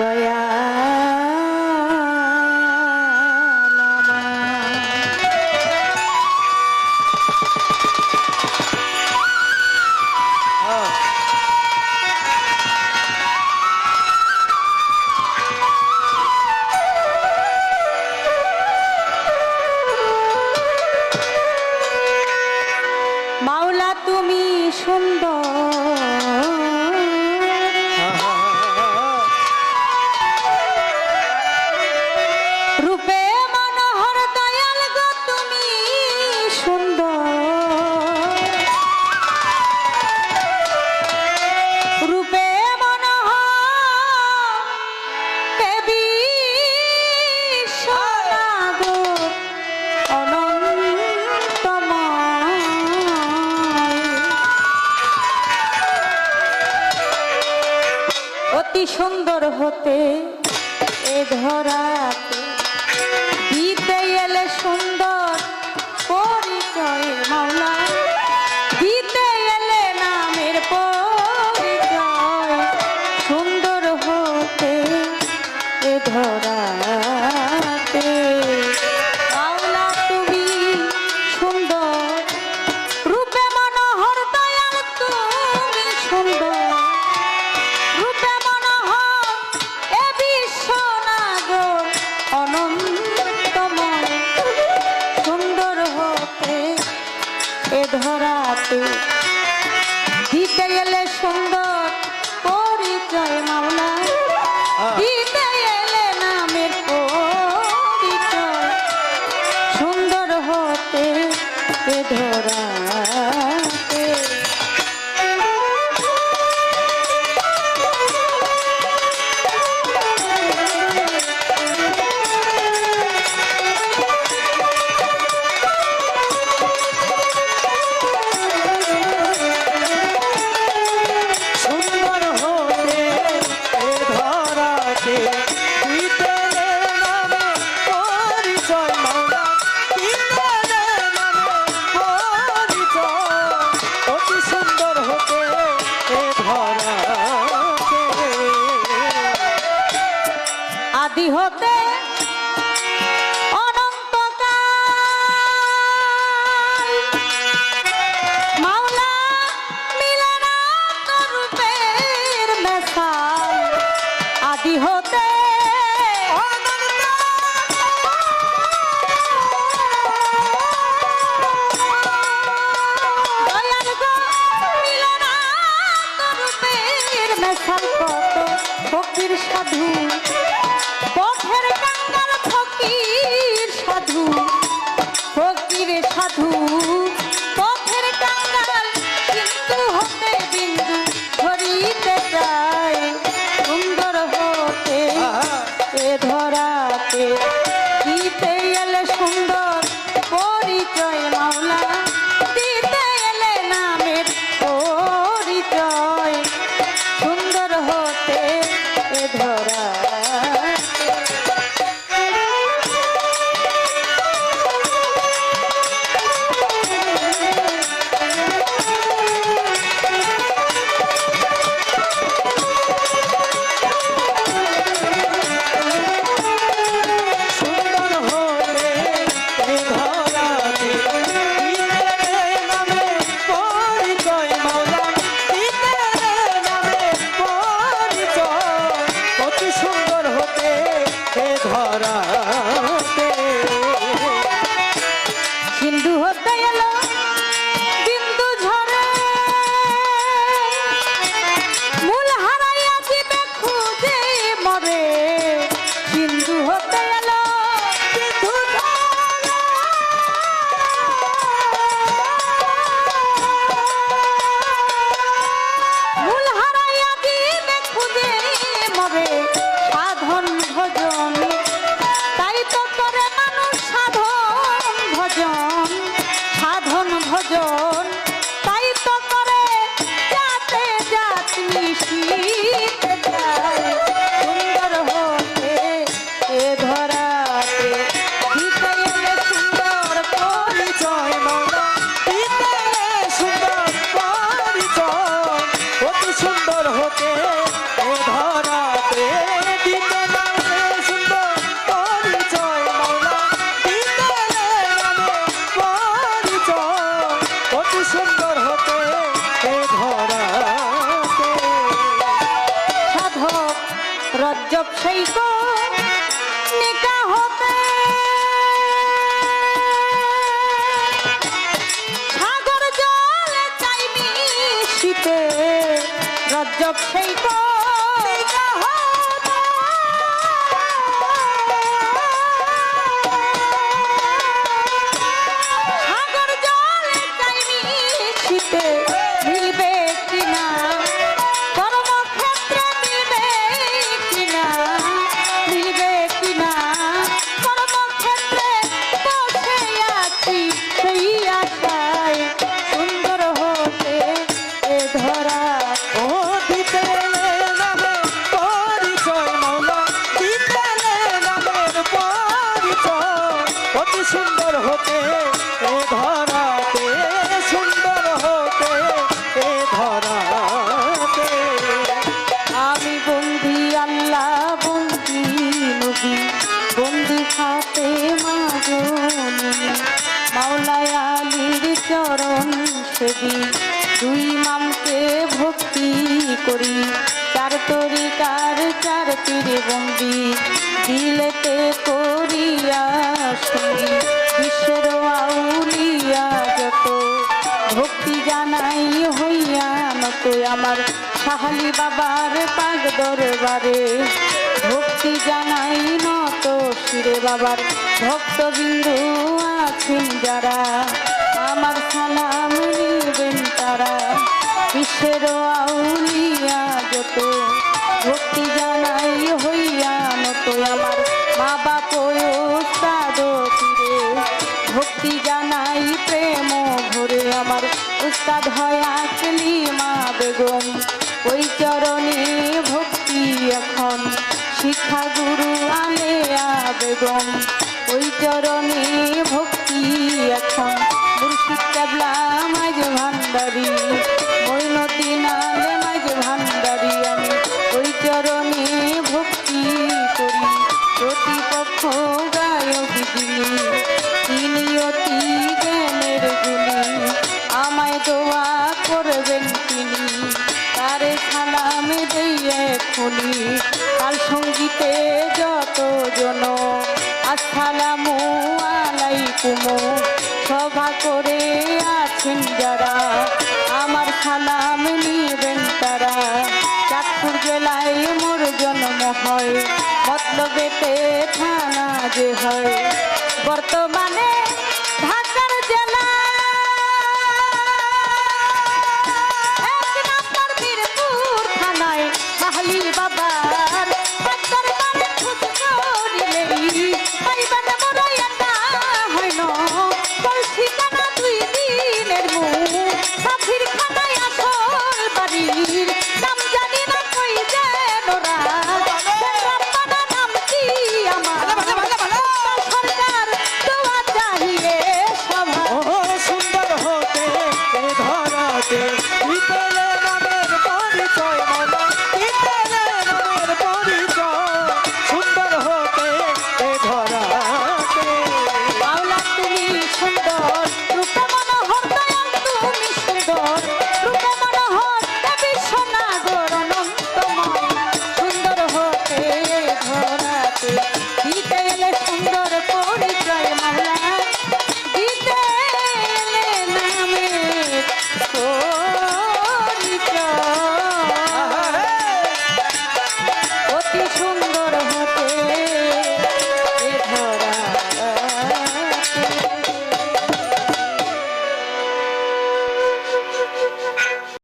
Yeah. অতি সুন্দর হতে এ ধরা ধরা হতে ফকির পথের ফকির সাধু। সাধু। Okay. সেবী, দুই মামকে ভক্তি করি। চার তরিকার চার তীরে বন্দি দিলেতে করিয়া সঙ্গী বিশ্বের আউলিয়া যত ভক্তি জানাই হইয়া নত, আমার সাহালি বাবার পাগ দরবারে ভক্তি জানাই নত, শিরে বাবার ভক্তবিন্দু আছেন যারা। আমার সালাম নিবেন ভক্তি মা বাপ ওস্তাদ ফিরে ভক্তি জানাই প্রেম ভরে। আমার উস্তাদ হয় আসলি মা বেগম, ওই চরণে ভক্তি এখন। শিক্ষা গুরু আলেয়া বেগম, ওই চরণে ভক্তি এখন। ভান্ডারি, মৈনতি নালে মাঝ ভান্ডারি, আমি ওই চরণে ভক্তি করি। প্রতিপক্ষ গায়ক যিনি তিনি অতি জ্ঞানের গুণী। আমায় দোয়া করবেন তিনি, তারে সালাম দিয়ে খুনি তার সঙ্গীতে যত জন, আসসালামু আলাইকুম, সভা করে